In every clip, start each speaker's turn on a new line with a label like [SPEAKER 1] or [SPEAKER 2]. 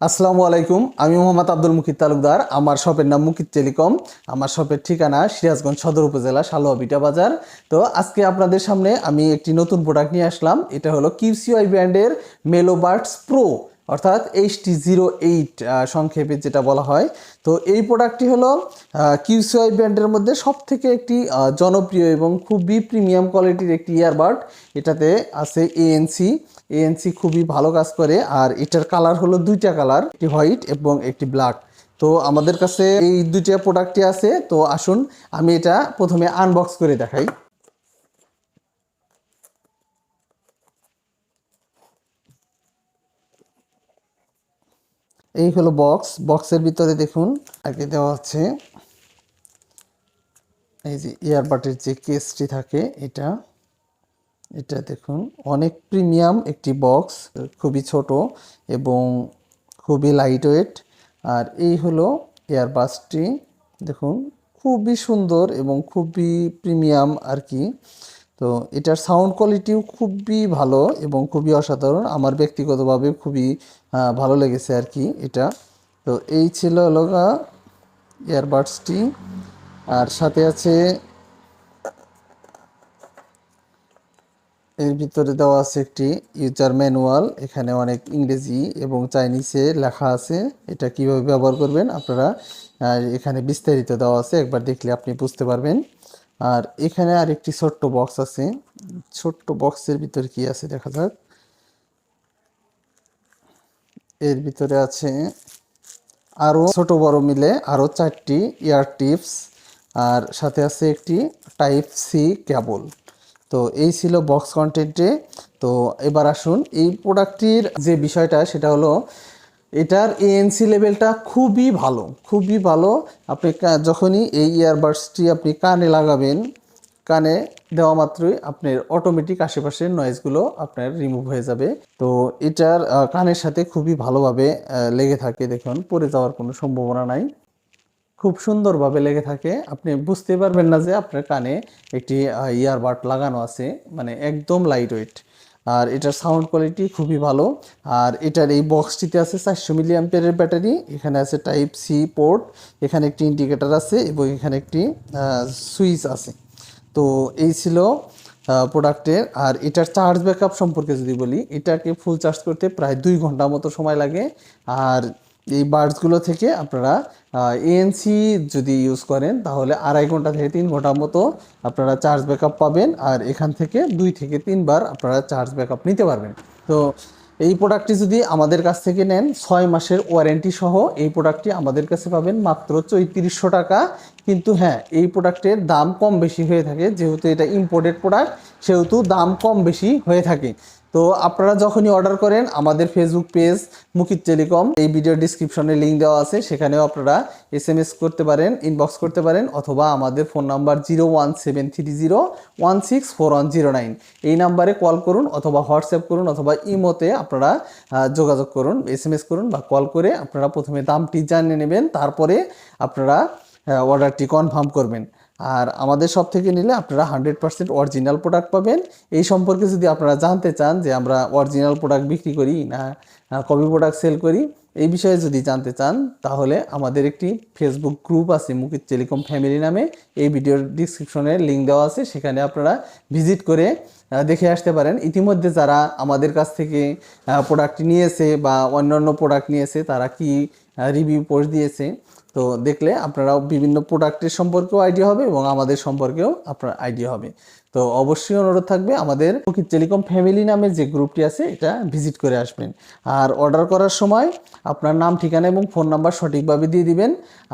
[SPEAKER 1] আসসালামু আলাইকুম, আমি মোহাম্মদ আব্দুল মুকিত তালুকদার। আমার শপের নাম মুকিত টেলিকম। আমার শপের ঠিকানা সিরাজগঞ্জ সদর উপজেলা সালোয়া বিটা বাজার। তো আজকে আপনাদের সামনে আমি একটি নতুন প্রোডাক্ট নিয়ে আসলাম। এটা হলো কিউসিআই ব্র্যান্ডের মেলোবার্টস প্রো অর্থাৎ এইচটি জিরো এইট সংক্ষেপে যেটা বলা হয়। তো এই প্রোডাক্টটি হলো কিউসিআই ব্র্যান্ডের মধ্যে সব থেকে একটি জনপ্রিয় এবং খুবই প্রিমিয়াম কোয়ালিটির একটি ইয়ারবাড এটাতে আছে এএনসি এএনসি খুবই ভালো কাজ করে, আর এটার কালার হলো দুইটা কালার একটি হোয়াইট এবং একটি ব্ল্যাক তো আমাদের কাছে এই দুইটা প্রোডাক্টই আছে। তো আসুন, আমি এটা প্রথমে আনবক্স করে দেখাই। এই হলো বক্স বক্সের ভিতরে দেখুন, আগে দেওয়া আছে, এই যে ইয়ারবাডের যে কেসটি থাকে, এটা এটা দেখুন, অনেক প্রিমিয়াম একটি বক্স খুবই ছোট এবং খুবই লাইট ওয়েট আর এই হলো এয়ারবাসটি দেখুন, খুবই সুন্দর এবং খুবই প্রিমিয়াম আর কি। তো এটার সাউন্ড কোয়ালিটিও খুবই ভালো এবং খুবই অসাধারণ। আমার ব্যক্তিগতভাবে খুবই ভালো লেগেছে আর কি এটা। তো এই ছিল হলো ইয়ারবাডসটি আর সাথে আছে, এর ভিতরে দেওয়া আছে একটি ইউজার ম্যানুয়াল এখানে অনেক ইংরেজি এবং চাইনিজে লেখা আছে। এটা কীভাবে ব্যবহার করবেন আপনারা এখানে বিস্তারিত দেওয়া আছে। একবার দেখলে আপনি বুঝতে পারবেন। আর এখানে আর একটি ছোট্ট বক্স আছে। ছোট্ট বক্সের ভিতরে কি আছে দেখা যাক। এর ভিতরে আছে আরও ছোট বড় মিলে আরও চারটি ইয়ার টিপস আর সাথে আছে একটি টাইপ সি কেবল তো এই ছিল বক্স কন্টেন্টে তো এবার আসুন এই প্রোডাক্টটির যে বিষয়টা সেটা হলো এটার এএনসি লেভেলটা খুবই ভালো খুবই ভালো। আপনি যখনই এই ইয়ারবাডসটি আপনি কানে লাগাবেন, কানে দেওয়া মাত্রই আপনার অটোমেটিক আশেপাশের নয়েজগুলো আপনার রিমুভ হয়ে যাবে। তো এটার কানের সাথে খুবই ভালোভাবে লেগে থাকে, দেখুন, পড়ে যাওয়ার কোনো সম্ভাবনা নাই। খুব সুন্দরভাবে লেগে থাকে। আপনি বুঝতে পারবেন না যে আপনার কানে একটি ইয়ারবাড লাগানো আছে মানে একদম লাইট ওয়েট আর এটার সাউন্ড কোয়ালিটি খুবই ভালো। আর এটার এই বক্সটিতে আছে চারশো মিলি অ্যাম্পিয়ারের ব্যাটারি এখানে আছে টাইপ সি পোর্ট এখানে একটি ইন্ডিকেটার আছে এবং এখানে একটি সুইচ আছে। তো এই ছিল প্রোডাক্টের আর এটার চার্জ ব্যাকআপ সম্পর্কে যদি বলি, এটাকে ফুল চার্জ করতে প্রায় দুই ঘণ্টা মতো সময় লাগে। আর এই বার্ডসগুলো থেকে আপনারা এএনসি যদি ইউজ করেন, তাহলে আড়াই ঘণ্টা থেকে তিন ঘণ্টা মতো আপনারা চার্জ ব্যাকআপ পাবেন আর এখান থেকে দুই থেকে তিনবার আপনারা চার্জ ব্যাকআপ নিতে পারবেন। তো এই প্রোডাক্টটি যদি আমাদের কাছ থেকে নেন, ছয় মাসের ওয়ারেন্টি সহ এই প্রোডাক্টটি আমাদের কাছে পাবেন মাত্র চৈত্রিশশো টাকা। কিন্তু হ্যাঁ এই প্রোডাক্টের দাম কম বেশি হয়ে থাকে, যেহেতু এটা ইম্পোর্টেড প্রোডাক্ট সেহেতু দাম কম বেশি হয়ে থাকে। তো আপনারা যখনই অর্ডার করেন, আমাদের ফেসবুক পেজ মুকিত টেলিকম এই ভিডিও ডিসক্রিপশনে লিঙ্ক দেওয়া আছে, সেখানেও আপনারা এস করতে পারেন ইনবক্স করতে পারেন, অথবা আমাদের phone number zero one seven three zero one six four one zero nine এই নাম্বারে কল করুন, অথবা হোয়াটসঅ্যাপ করুন, অথবা ইমোতে আপনারা যোগাযোগ করুন এস করুন বা কল করে আপনারা প্রথমে দামটি জানিয়ে নেবেন, তারপরে আপনারা অর্ডারটি কনফার্ম করবেন। আর আমাদের সব থেকে নিলে আপনারা হান্ড্রেড পার্সেন্ট অরিজিনাল প্রোডাক্ট পাবেন। এই সম্পর্কে যদি আপনারা জানতে চান যে আমরা অরিজিনাল প্রোডাক্ট বিক্রি করি না কপি প্রোডাক্ট সেল করি, এই বিষয়ে যদি জানতে চান, তাহলে আমাদের একটি ফেসবুক গ্রুপ আছে মুকিত টেলিকম ফ্যামিলি নামে। এই ভিডিওর ডিসক্রিপশনে লিঙ্ক দেওয়া আছে, সেখানে আপনারা ভিজিট করে দেখে আসতে পারেন। ইতিমধ্যে যারা আমাদের কাছ থেকে প্রোডাক্ট নিয়েছে বা অন্যান্য প্রোডাক্ট নিয়েছে, তারা কি রিভিউ পোস্ট দিয়েছে? তো দেখলে আপনারাও বিভিন্ন প্রোডাক্টের সম্পর্কেও আইডিয়া হবে এবং আমাদের সম্পর্কেও আপনার আইডিয়া হবে। তো অবশ্যই অনুরোধ থাকবে আমাদের মুকিত টেলিকম ফ্যামিলি নামের যে গ্রুপটি আছে, এটা ভিজিট করে আসবেন। আর অর্ডার করার সময় আপনার নাম, ঠিকানা এবং ফোন নাম্বার সঠিকভাবে দিয়ে দিবেন।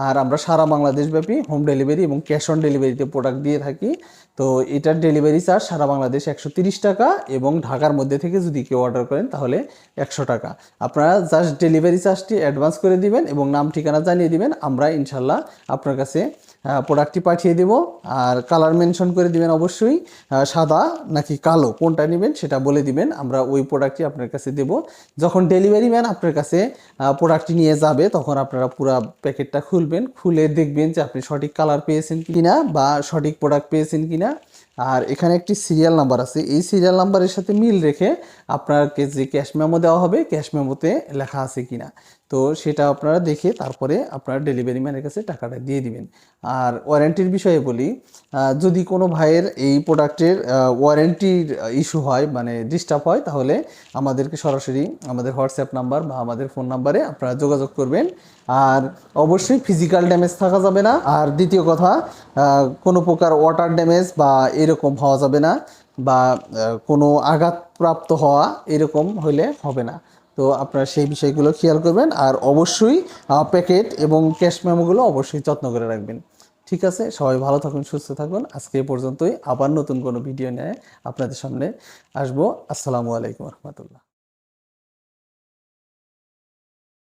[SPEAKER 1] আর আমরা সারা বাংলাদেশব্যাপী হোম ডেলিভারি এবং ক্যাশ অন ডেলিভারিতে প্রোডাক্ট দিয়ে থাকি। তো এটার ডেলিভারি চার্জ সারা বাংলাদেশ একশো টাকা এবং ঢাকার মধ্যে থেকে যদি কেউ অর্ডার করেন তাহলে একশো টাকা। আপনারা জাস্ট ডেলিভারি চার্জটি অ্যাডভান্স করে দিবেন এবং নাম, ঠিকানা জানিয়ে দিবেন। আমরা ইনশাল্লাহ আপনার কাছে প্রোডাক্টটি পাঠিয়ে দেব। আর কালার মেনশন করে দিবেন অবশ্যই সাদা নাকি কালো, কোনটা নেবেন সেটা বলে দিবেন, আমরা ওই প্রোডাক্টটি আপনার কাছে দেব। যখন ডেলিভারি ম্যান আপনার কাছে প্রোডাক্টটি নিয়ে যাবে, তখন আপনারা পুরো প্যাকেটটা খুলবেন, খুলে দেখবেন যে আপনি সঠিক কালার পেয়েছেন কিনা বা সঠিক প্রোডাক্ট পেয়েছেন কিনা। আর এখানে একটি সিরিয়াল নাম্বার আছে, এই সিরিয়াল নাম্বারের সাথে মিল রেখে আপনাকে যে ক্যাশ মেমো দেওয়া হবে ক্যাশ মেমোতে লেখা আছে কিনা। তো সেটা আপনারা দেখে তারপরে আপনারা ডেলিভারি ম্যানের কাছে টাকাটা দিয়ে দিবেন। আর ওয়ারেন্টির বিষয়ে বলি যদি কোনো ভাইয়ের এই প্রোডাক্টের ওয়ারেন্টির ইস্যু হয় মানে ডিস্টার্ব হয়, তাহলে আমাদেরকে সরাসরি আমাদের হোয়াটসঅ্যাপ নাম্বার বা আমাদের ফোন নাম্বারে আপনারা যোগাযোগ করবেন। আর অবশ্যই ফিজিক্যাল ড্যামেজ থাকা যাবে না। আর দ্বিতীয় কথা কোনো প্রকার ওয়াটার ড্যামেজ বা এরকম হওয়া যাবে না বা কোনো আঘাতপ্রাপ্ত হওয়া এরকম হলে হবে না। তো আপনারা সেই বিষয়গুলো খেয়াল করবেন আর অবশ্যই প্যাকেট এবং ক্যাশ মেমোগুলো অবশ্যই যত্ন করে রাখবেন। ঠিক আছে? সবাই ভালো থাকুন, সুস্থ থাকুন। আজকে পর্যন্তই। আবার নতুন কোনো ভিডিও নিয়ে আপনাদের সামনে আসব। আসসালামু আলাইকুম রহমতুল্লাহ।